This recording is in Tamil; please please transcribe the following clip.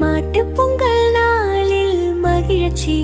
மாட்டு பொங்கல் நாளில் மகிழச்சி